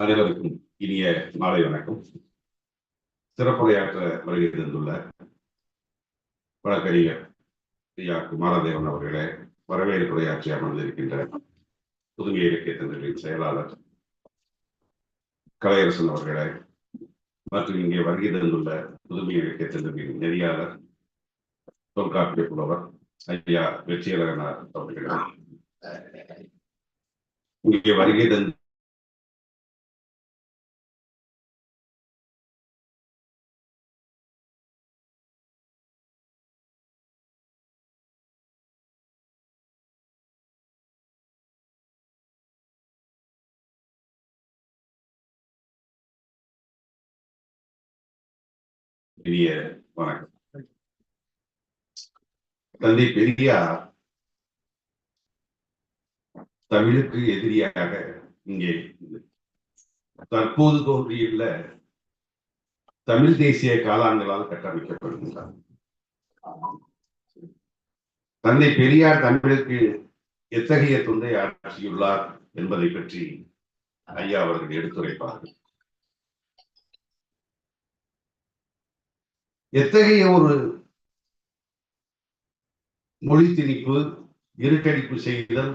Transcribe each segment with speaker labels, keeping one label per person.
Speaker 1: அனைவருக்கும் இனிய மாலை வணக்கம். சிறப்புரையாற்ற வருகை தந்துள்ள வழக்கறிஞர் ஐயா குமாரதேவன் அவர்களே வரவேற்புரையாற்றி அமர்ந்திருக்கின்ற புதுமை இலக்கிய தந்தர்களின் செயலாளர் கலையரசன் அவர்களே மற்றும் இங்கே வருகை தந்துள்ள புதுமை இலக்கிய தந்தர்களின் நெறியாளர் தொல்காப்பிய புலவர் ஐயா வெற்றியழகனார் அவர்களே. இங்கே வருகை தந்து பெரிய வணக்கம். தந்தை பெரியார் தமிழுக்கு எதிரியாக இங்கே தற்போது தோன்றியுள்ள தமிழ் தேசிய காலாண்டுகளால் கட்டமைக்கப்படுகின்றார். தந்தை பெரியார் தமிழுக்கு எத்தகைய தொண்டை ஆற்றியுள்ளார் என்பதை பற்றி ஐயா அவர்கள் எடுத்துரைப்பார்கள். எத்தகைய ஒரு மொழி திணிப்பு இருட்டடிப்பு செய்தல்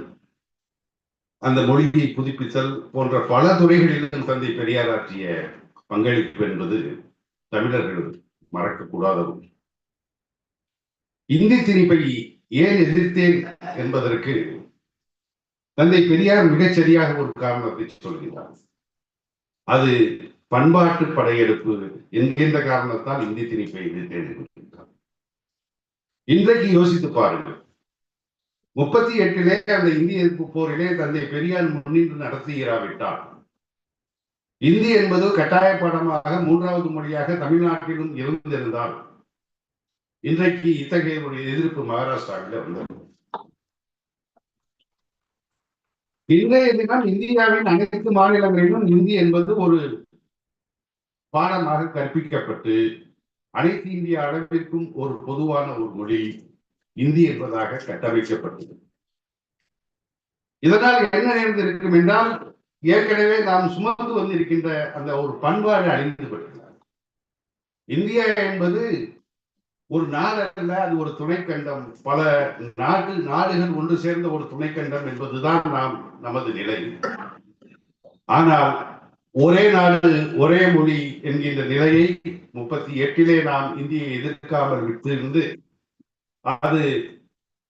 Speaker 1: அந்த மொழியை புதுப்பித்தல் போன்ற பல துறைகளிலும் தந்தை பெரியார் ஆற்றிய பங்களிப்பு என்பது தமிழர்கள் மறக்கக்கூடாதவும் இந்தி திணிப்பை ஏன் எதிர்த்தேன் என்பதற்கு தந்தை பெரியார் மிகச்சரியாக ஒரு காரணத்தை சொல்கிறார். அது பண்பாட்டு படையெடுப்பு என்கின்ற காரணத்தால் இந்தி திணிப்பை எதிர்த்தேன் என்கின்றார் இன்றைக்கு யோசித்து பாருங்கள். முப்பத்தி எட்டிலே அந்த இந்திய எதிர்ப்பு போரிலே தந்தை பெரியார் முன்னின்று நடத்துகிறாவிட்டால் இந்தி என்பது கட்டாய பாடமாக மூன்றாவது மொழியாக தமிழ்நாட்டிலும் இருந்திருந்தால் இன்றைக்கு இத்தகைய ஒரு எதிர்ப்பு மகாராஷ்டிராவில் வந்தது. இன்றைய தினம் இந்தியாவின் அனைத்து மாநிலங்களிலும் இந்தி என்பது ஒரு பாடமாக கற்பிக்கப்பட்டு அனைத்து இந்திய அளவிற்கும் ஒரு பொதுவான ஒரு மொழி இந்தி என்பதாக கட்டமைக்கப்பட்டது. இதனால் என்ன நேர்ந்திருக்கும் என்றால் ஏற்கனவே நாம் சுமந்து வந்திருக்கின்ற அந்த ஒரு பண்பாடு அழிந்து இந்தியா என்பது ஒரு நாடு அல்ல அது ஒரு துணைக்கண்டம். பல நாட்டு நாடுகள் ஒன்று சேர்ந்த ஒரு துணைக்கண்டம் என்பதுதான் நாம் நமது நிலை. ஆனால் ஒரே நாடு ஒரே மொழி என்கின்ற நிலையை முப்பத்தி எட்டிலே நாம் இந்தியை எதிர்க்காமல் விட்டிருந்து அது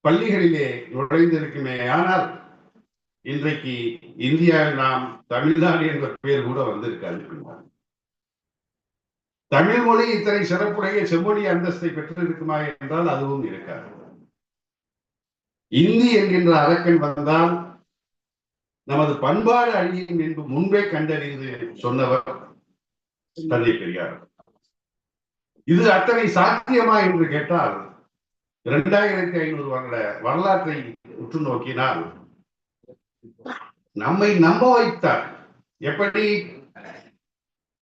Speaker 1: பள்ளிகளிலே நுழைந்திருக்குமே. ஆனால் இன்றைக்கு இந்தியாவில் நாம் தமிழ்நாடு என்ற பெயர் கூட வந்திருக்காது தமிழ் மொழி இத்தனை சிறப்புடைய செம்மொழி அந்தஸ்தை பெற்றிருக்குமா என்றால் அதுவும் இருக்காது. இந்தி என்கின்ற அரக்கன் வந்தால் நமது பண்பாடு அழியும் என்று முன்பே கண்டறிந்து சொன்னவர் தந்தை பெரியார். இது அத்தனை சாத்தியமா என்று கேட்டால் இரண்டாயிரத்தி ஐநூறு வருட வரலாற்றை உற்று நோக்கினால் நம்மை நம்ப வைத்தார். எப்படி?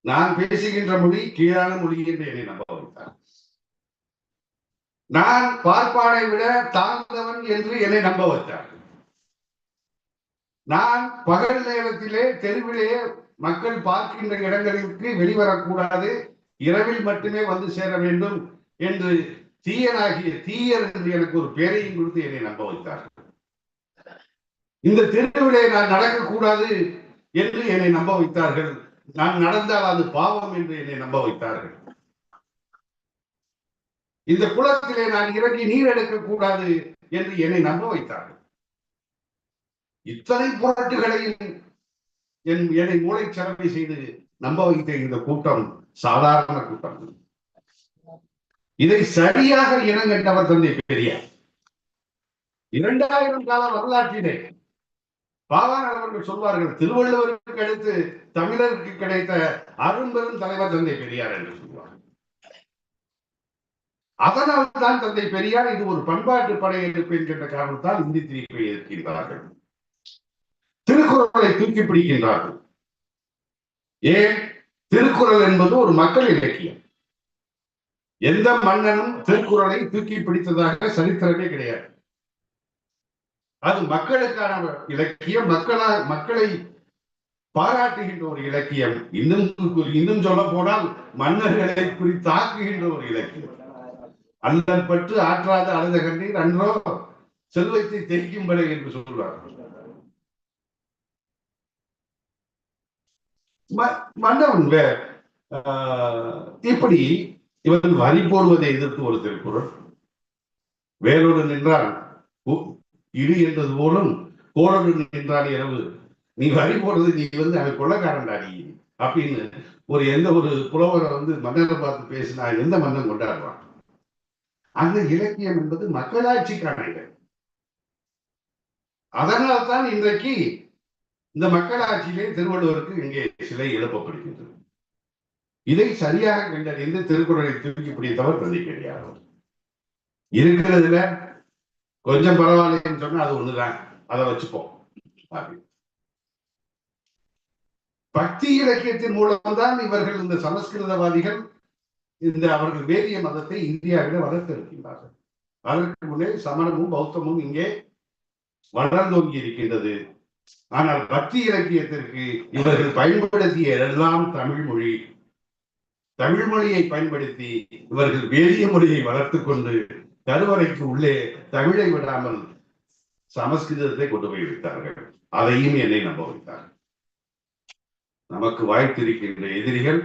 Speaker 1: நான் பேசுகின்ற மொழி கீழான மொழி என்று என்னை நம்ப வைத்தார். நான் பார்ப்பானை விட தாழ்ந்தவன் என்று என்னை நம்ப வைத்தார். நான் பகல் நேரத்திலே தெருவிலே மக்கள் பார்க்கின்ற இடங்களுக்கு வெளிவரக்கூடாது. இரவில் மட்டுமே வந்து சேர வேண்டும் என்று தீயனாகிய தீயர் என்று எனக்கு ஒரு பேரையும் கொடுத்து என்னை நம்ப வைத்தார்கள் இந்த தெருவிலே நான் நடக்கக்கூடாது என்று என்னை நம்ப வைத்தார்கள். நான் நடந்தால் அது பாவம் என்று என்னை நம்ப வைத்தார்கள். இந்த குளத்திலே நான் இறங்கி நீர் எடுக்கக்கூடாது என்று என்னை நம்ப வைத்தார்கள். இத்தனை புரட்டுகளையும் என் என்னை மூளைச்சலவை செய்து நம்ப வைத்த இந்த கூட்டம் சாதாரண கூட்டம். இதை சரியாக இனங்கெட்டவர் தந்தை பெரியார். இரண்டாயிரம் கால வரலாற்றிலே பாவான் அவர்கள் சொல்வார்கள் திருவள்ளுவருக்கு அடுத்து தமிழருக்கு கிடைத்த அரும்பெரும் தலைவர் தந்தை பெரியார் என்று சொல்வார் அதனால் தான் தந்தை பெரியார் இது ஒரு பண்பாட்டு படையெடுப்பு என்கின்ற காரணத்தால் இந்தி திரிப்பை எதிர்க்கின்றார்கள். திருக்குறளை தூக்கி பிடிக்கின்றார்கள். ஏன்? திருக்குறள் என்பது ஒரு மக்கள் இலக்கியம். எந்த மன்னனும் திருக்குறளை தூக்கி பிடித்ததாக சரித்திரமே கிடையாது. அது மக்களுக்கான இலக்கியம் மக்களா மக்களை பாராட்டுகின்ற ஒரு இலக்கியம். இன்னும் இன்னும் சொல்ல போனால் மன்னர்களை குறித்தாக்குகின்ற ஒரு இலக்கியம். அண்ணன் பற்று ஆற்றாத அழுத கண்ணீர் அன்றோ செல்வத்தை தெரிக்கும் படை என்று சொல்வார்கள். மன்னவன் வே- ஆஹ் இப்படி இவன் வரி போடுவதை எதிர்த்து ஒரு திருக்குறள். வேறொரு நின்றான் உ- என்றது போலும் கோளோடு நின்றான் இரவு. நீ வரி போடுறது நீ வந்து அவன் கொள்ளக்காரன்டா நீ அப்படின்னு ஒரு எந்த ஒரு புலவரை வந்து மன்னரை பார்த்து பேசினா எந்த மன்னன் கொண்டாடுவான்? அந்த இலக்கியம் என்பது மக்களாட்சிக்கான இடம் அதனால்தான் இன்றைக்கு இந்த மக்களாட்சியிலே திருவள்ளுவருக்கு இங்கே சிலை எழுப்பப்படுகின்றது. இதை சரியாக கண்டறிந்து திருக்குறளை தூக்கி பிடித்தவர் தந்தை கிடையாது இருக்கிறதுல கொஞ்சம் பரவாயில்லைன்னு சொன்னா அது ஒண்ணுதான். அதை வச்சுப்போம். பக்தி இலக்கியத்தின் மூலம்தான் இவர்கள் இந்த சமஸ்கிருதவாதிகள் இந்த அவர்கள் வேதிய மதத்தை இந்தியாவில வளர்த்திருக்கின்றார்கள். அதற்கு முன்னே சமணமும் பௌத்தமும் இங்கே வளர்ந்தோங்கி இருக்கின்றது ஆனால் பக்தி இலக்கியத்திற்கு இவர்கள் பயன்படுத்திய எல்லாம் தமிழ் மொழி. தமிழ் மொழியை பயன்படுத்தி இவர்கள் வேதிய மொழியை வளர்த்துக் கொண்டு கருவறைக்கு உள்ளே தமிழை விடாமல் சமஸ்கிருதத்தை கொண்டு போய் வைத்தார்கள். அதையும் என்னை நம்ப வைத்தார்கள். நமக்கு வாய்த்திருக்கின்ற எதிரிகள்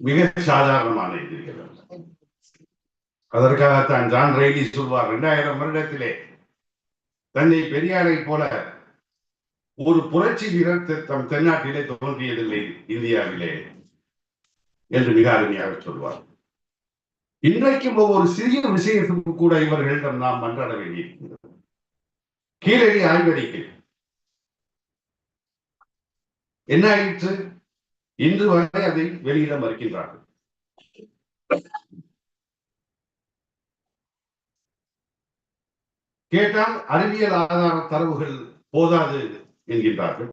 Speaker 1: மிக சாதாரணமான எதிரிகள் அதற்காகத்தான் ஜான் ரெய்லி சொல்வார் இரண்டாயிரம் வருடத்திலே தன்னை பெரியாரை போல ஒரு புரட்சி வீரர் தம் தென்னாட்டிலே தோன்றியதில்லை இந்தியாவிலே என்று மிக அருமையாக சொல்வார். இன்றைக்கும் ஒவ்வொரு சிறிய விஷயத்துக்கு கூட இவர்களிடம் நாம் மன்றாட வேண்டியிருக்கிறது. கீழடி ஆய்வறிக்கை. என்ன ஆயிற்று? இன்று வரை அதை வெளியிட மறுக்கின்றார்கள். கேட்டால் அறிவியல் ஆதார தரவுகள் போதாது என்கின்றார்கள்.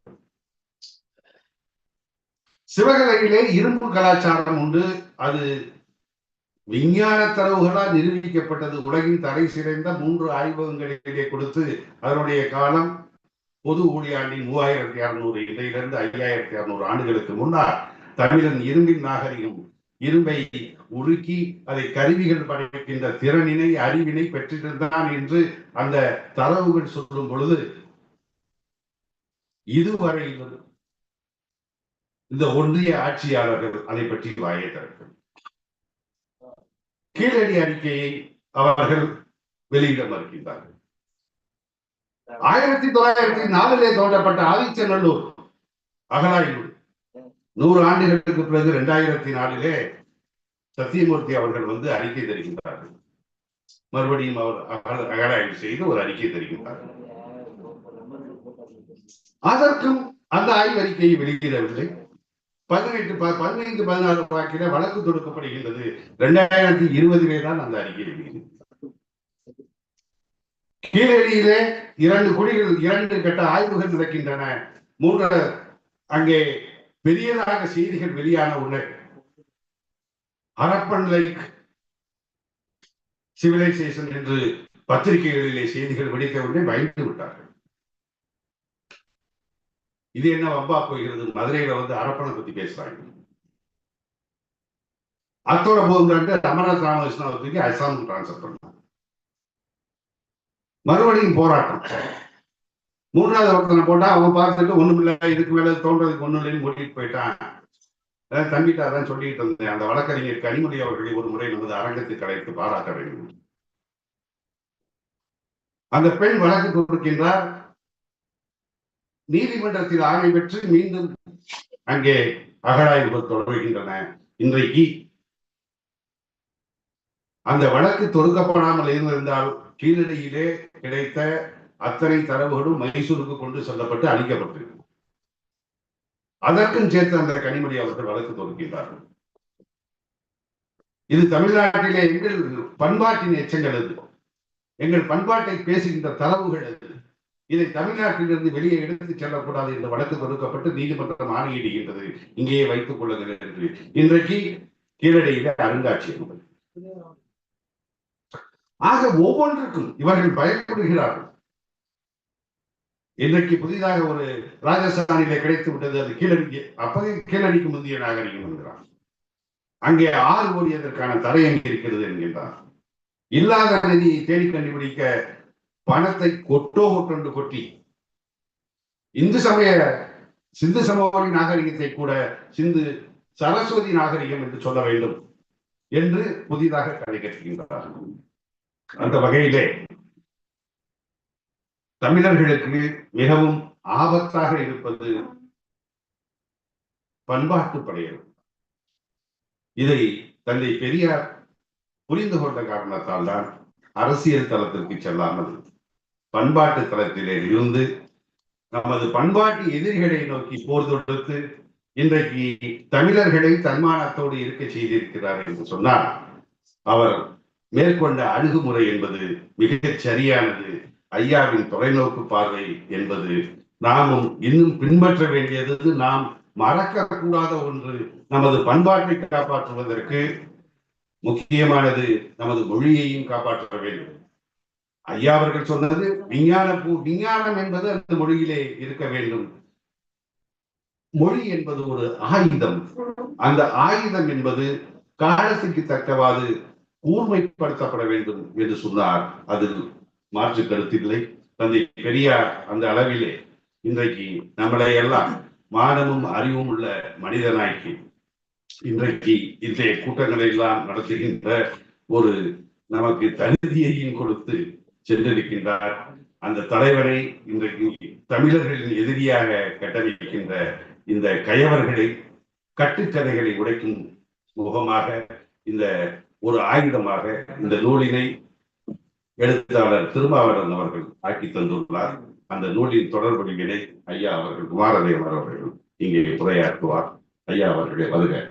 Speaker 1: சிவகலையிலே இரும்பு கலாச்சாரம் உண்டு. அது விஞ்ஞான தரவுகளால் நிரூபிக்கப்பட்டது. உலகின் தலை சிறந்த மூன்று ஆய்வகங்களிலே கொடுத்து அதனுடைய காலம் பொது ஊழியாண்டின் மூவாயிரத்தி அறுநூறு இடையிலிருந்து ஐயாயிரத்தி அறுநூறு ஆண்டுகளுக்கு முன்னால் தமிழன் இரும்பின் நாகரிகம் இரும்பை உருக்கி அதை கருவிகள் படைக்கின்ற திறனினை அறிவினை பெற்றிருந்தான் என்று அந்த தரவுகள் சொல்லும் பொழுது இதுவரை இந்த ஒன்றிய ஆட்சியாளர்கள் அதை பற்றி வாயை திறக்கும் கீழடி அறிக்கையை அவர்கள் வெளியிட மறுக்கின்றார்கள். ஆயிரத்தி தொள்ளாயிரத்தி நாலிலே தோண்டப்பட்ட ஆதிச்சநல்லூர் அகலாய்வு. நூறு ஆண்டுகளுக்கு பிறகு இரண்டாயிரத்தி நாலிலே சத்தியமூர்த்தி அவர்கள் வந்து அறிக்கை தருகின்றார்கள். மறுபடியும் அவர் அகலாய்வு செய்து ஒரு அறிக்கை தருகின்றார்கள். அதற்கும் அந்த ஆய்வறிக்கையை வெளியிடவில்லை. பதினெட்டு ப- பதினைந்து பதினாறு வாக்கில வழக்கு தொடுக்கப்படுகின்றது. இரண்டாயிரத்தி இருபதிலே தான் அந்த அறிக்கை வெளியிடு கீழடியிலே இரண்டு குழிகள் இரண்டு கட்ட ஆய்வுகள் நடக்கின்றன. மூன்று அங்கே பெரியதாக செய்திகள் வெளியான உடனே. அரப்பன் லைக் சிவிலைசேஷன் என்று பத்திரிகைகளிலே செய்திகள் வெடித்த உடனே பயந்து விட்டார்கள். இது என்ன வம்பா போகிறது? மதுரையில வந்து அரப்பனை பத்தி பேசுறாங்க. அத்தோட போகுங்காண்டு அமர்நாத் ராமகிருஷ்ணாவை தூக்கி அசாமுக்கு டிரான்ஸ்பர் பண்ணாங்க. மறுபடியும் போராட்டம். மூன்றாவது ஒருத்தனை போட்டா அவன் பார்த்துட்டு ஒண்ணுமில்ல இதுக்கு மேல தோன்றதுக்கு ஒண்ணும் இல்லைன்னு கூட்டிட்டு போயிட்டான். தம்பிட்டு அதான் சொல்லிட்டு இருந்தேன். அந்த வழக்கறிஞர் கனிமொழி அவர்களை ஒரு முறை நமது அரங்கத்துக்கு அழைத்து பாராட்ட வேண்டும். அந்த பெண் வழக்கு கொடுக்கின்றார். நீதிமன்றத்தில் ஆணை பெற்று மீண்டும் அங்கே அகழாய்வுகள் தொடர்கின்றன. இன்றைக்கு அந்த வழக்கு தொடுக்கப்படாமல் இருந்திருந்தால் கீழடியிலே கிடைத்த அத்தனை தரவுகளும் மைசூருக்கு கொண்டு செல்லப்பட்டு அளிக்கப்பட்டிருக்கும் அதற்கும் சேர்த்து அந்த கனிமொழி அவர்கள் வழக்கு தொடுக்கின்றார்கள். இது தமிழ்நாட்டிலே எங்கள் பண்பாட்டின் எச்சங்கள் அது. எங்கள் பண்பாட்டை பேசுகின்ற தரவுகள் அது. இதை தமிழ்நாட்டிலிருந்து வெளியே எடுத்துச் செல்லக்கூடாது என்ற வழக்கு தொடுக்கப்பட்டு நீதிமன்றம் ஆணையிடுகின்றது. இங்கேயே வைத்துக் கொள்ளுங்கள் என்று இன்றைக்கு கீழடியில அருங்காட்சியகம் ஆக ஒவ்வொன்றுக்கும் இவர்கள் பயப்படுகிறார்கள். இன்றைக்கு புதிதாக ஒரு ராஜஸ்தானிலே கிடைத்து விட்டது அது கீழடிக்கு அப்பவே கீழடிக்கு முந்தைய நாகரிகம் என்கிறார். அங்கே ஆறு ஓடியதற்கான தடை எங்கே இருக்கிறது என்கின்றார். இல்லாத நிதியை தேடி கண்டுபிடிக்க பணத்தை கொட்டோ கொண்டு கொட்டி. இந்து சமய சிந்து சமவெளி நாகரிகத்தை கூட சிந்து சரஸ்வதி நாகரிகம் என்று சொல்ல வேண்டும் என்று புதிதாக கதை கட்டுகின்றார் அந்த வகையிலே தமிழர்களுக்கு மிகவும் ஆபத்தாக இருப்பது பண்பாட்டு படையல் இதை தந்தை பெரியார் புரிந்து கொண்ட காரணத்தால் தான் அரசியல் தளத்திற்கு செல்லாமல் பண்பாட்டு தளத்திலே இருந்து நமது பண்பாட்டு எதிரிகளை நோக்கி போர் தொடுத்து இன்றைக்கு தமிழர்களை தன்மானத்தோடு இருக்க செய்திருக்கிறார் என்று சொன்னால் அவர் மேற்கொண்ட அணுகுமுறை என்பது மிகச் சரியானது. ஐயாவின் தொலைநோக்கு பார்வை என்பது நாமும் இன்னும் பின்பற்ற வேண்டியது. நாம் மறக்கக்கூடாத ஒன்று நமது பண்பாட்டை காப்பாற்றுவதற்கு முக்கியமானது நமது மொழியையும் காப்பாற்ற வேண்டும். ஐயா அவர்கள் சொன்னது விஞ்ஞான பூ விஞ்ஞானம் என்பது அந்த மொழியிலே இருக்க வேண்டும். மொழி என்பது ஒரு ஆயுதம். அந்த ஆயுதம் என்பது காலத்துக்கு தக்கவாறு கூர்மைப்படுத்தப்பட வேண்டும் என்று சொன்னார். அது மாற்று கருத்தில்லை. தந்தை பெரியார் அந்த அளவிலே இன்றைக்கு நம்மளை எல்லாம் மானமும் அறிவும் உள்ள மனிதனாய்க்கு இன்றைக்கு இன்றைய கூட்டங்களை எல்லாம் நடத்துகின்ற ஒரு நமக்கு தகுதியையும் கொடுத்து சென்றிருக்கின்றார். அந்த தலைவரை இன்றைக்கு தமிழர்களின் எதிரியாக கட்டமைக்கின்ற இந்த கயவர்களை கட்டுக்கதைகளை உடைக்கும் முகமாக இந்த ஒரு ஆயுதமாக இந்த நூலினை எழுத்தாளர் திருமாவளவன் அவர்கள் ஆக்கி தந்துள்ளார். அந்த நூலின் தொடர்புகளை ஐயா அவர்கள் குமாரதேவர் அவர்கள் இங்கே உரையாற்றுவார். ஐயா அவர்களே வருக